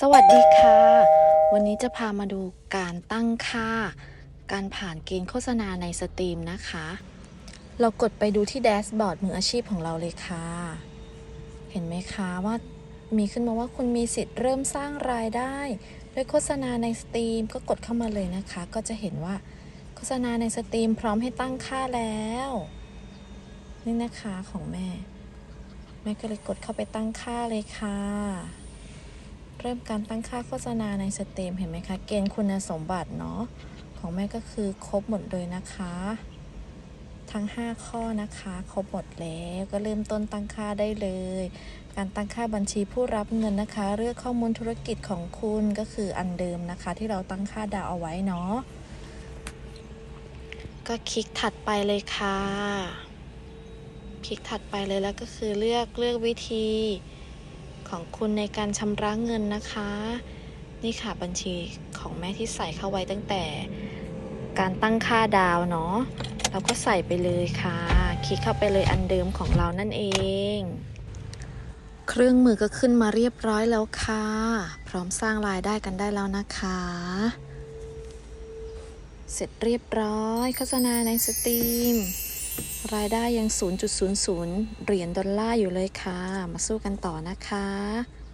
สวัสดีค่ะ วันนี้จะพามาดูการตั้งค่า การผ่านเกณฑ์โฆษณาในสตรีมนะคะ เรากดไปดูที่แดชบอร์ดมืออาชีพของเราเลยค่ะ เห็นไหมคะว่ามีขึ้นมาว่าคุณมีสิทธิ์เริ่มสร้างรายได้ ด้วยโฆษณาในสตรีมก็กดเข้ามาเลยนะคะ ก็จะเห็นว่าโฆษณาในสตรีมพร้อมให้ตั้งค่าแล้ว นี่นะคะของแม่ แม่ก็เลยกดเข้าไปตั้งค่าเลยค่ะ เริ่มการตั้งค่าโฆษณาในสเตรีมเห็นไหมคะ เกณฑ์คุณสมบัติเนาะของแม่ก็คือครบหมดเลยนะคะ ทั้ง 5 ข้อนะคะ ครบหมดแล้วก็เริ่มต้นตั้งค่าได้เลย การตั้งค่าบัญชีผู้รับเงินนะคะ เลือกข้อมูลธุรกิจของคุณก็คืออันเดิมนะคะ ที่เราตั้งค่าดาวเอาไว้เนาะก็คลิกถัดไปเลยค่ะ คลิกถัดไปเลยแล้วก็คือเลือกเลือกวิธี ของคุณในการชำระเงินนะคะ นี่ค่ะบัญชีของแม่ที่ใส่เข้าไว้ตั้งแต่การตั้งค่าดาวเนาะเราก็ใส่ไปเลยค่ะ คลิกเข้าไปเลยอันเดิมของเรานั่นเอง เครื่องมือก็ขึ้นมาเรียบร้อยแล้วค่ะ พร้อมสร้างรายได้กันได้แล้วนะคะ เสร็จเรียบร้อยโฆษณาในสตรีม รายได้ยัง 0.00 เหรียญดอลลาร์อยู่เลยค่ะ มาสู้กันต่อนะคะ